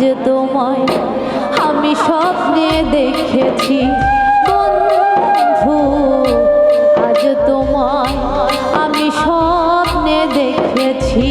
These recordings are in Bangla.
যে তোমায় আমি স্বপ্নে দেখেছি। বন্ধু আজ তোমায় আমি স্বপ্নে দেখেছি।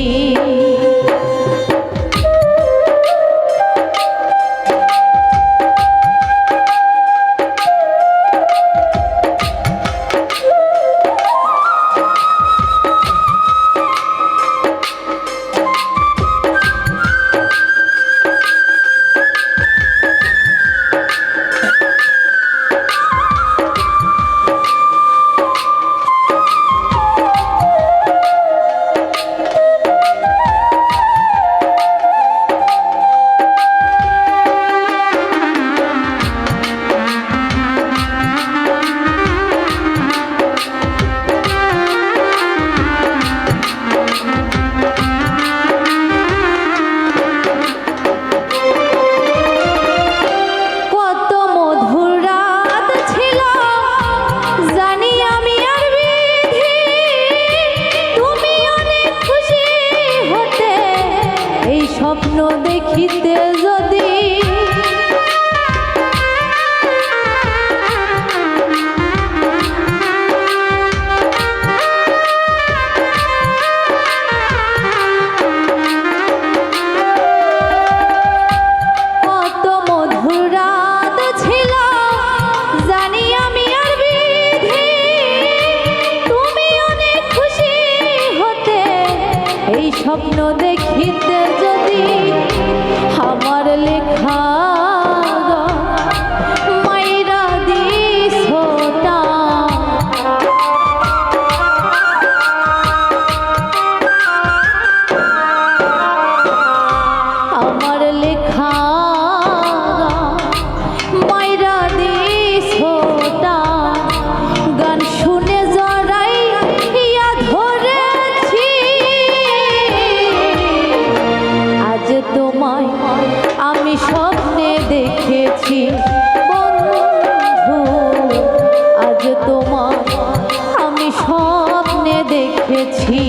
স্বপ্ন দেখিতে যদি আমার লেখা হয়েছে আজ তোমার আমি স্বপ্নে দেখেছি।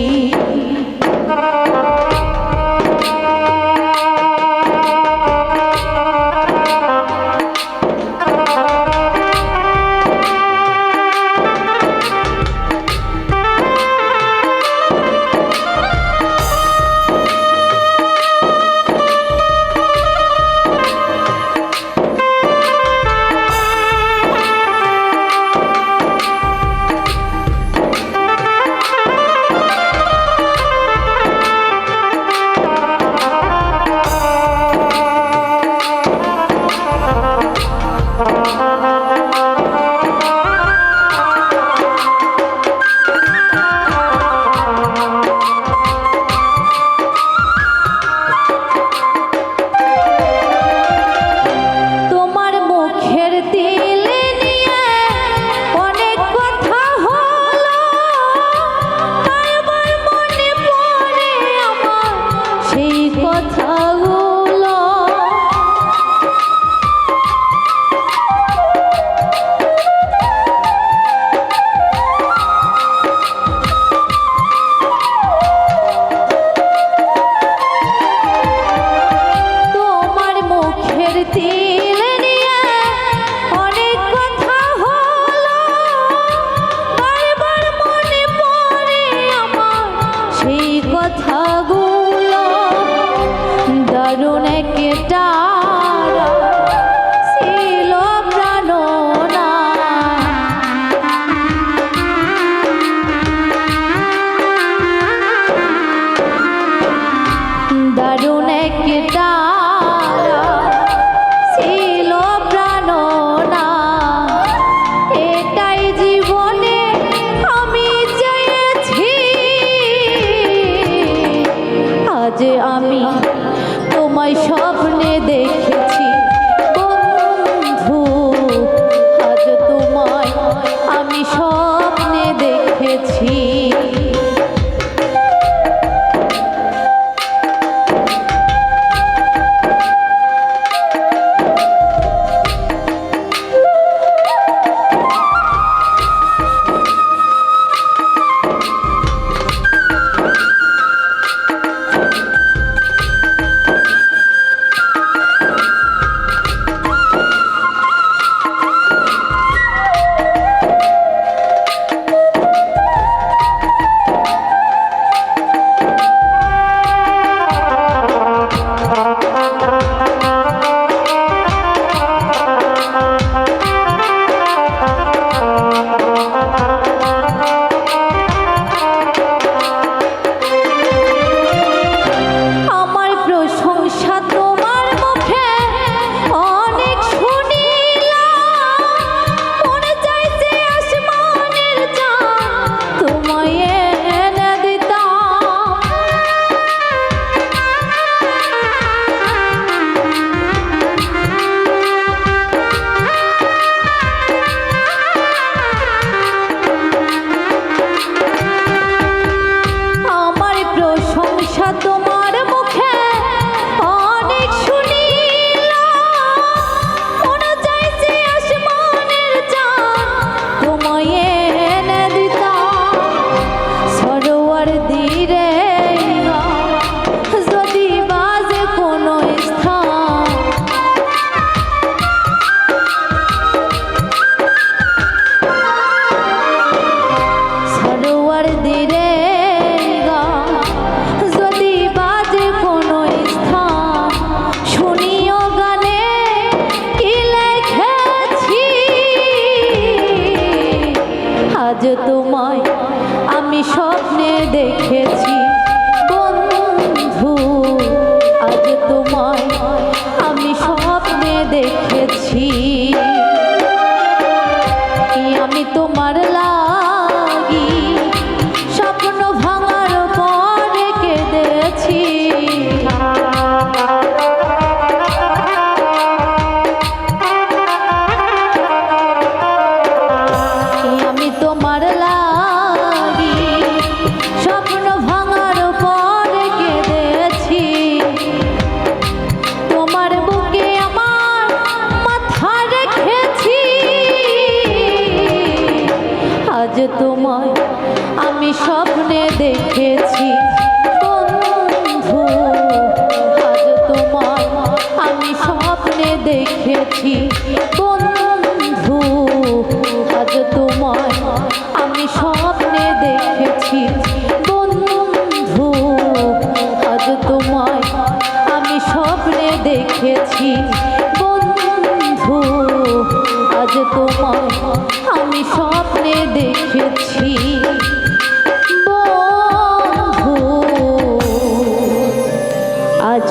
কথা গো। আজ তোমায় আমি স্বপ্নে দেখেছি। বন্ধু আজ তোমায় আমি স্বপ্নে দেখেছি। আমি তোমার লাগি দেখেছি। বন্ধু, আজ আমি স্বপ্নে দেখেছি। বন্ধু, আজ তোমায় আমি স্বপ্নে দেখেছি। বন্ধু, আজ তোমায় আমি স্বপ্নে দেখেছি। বন্ধু, আজ তোমায় আমি স্বপ্নে দেখেছি। আজ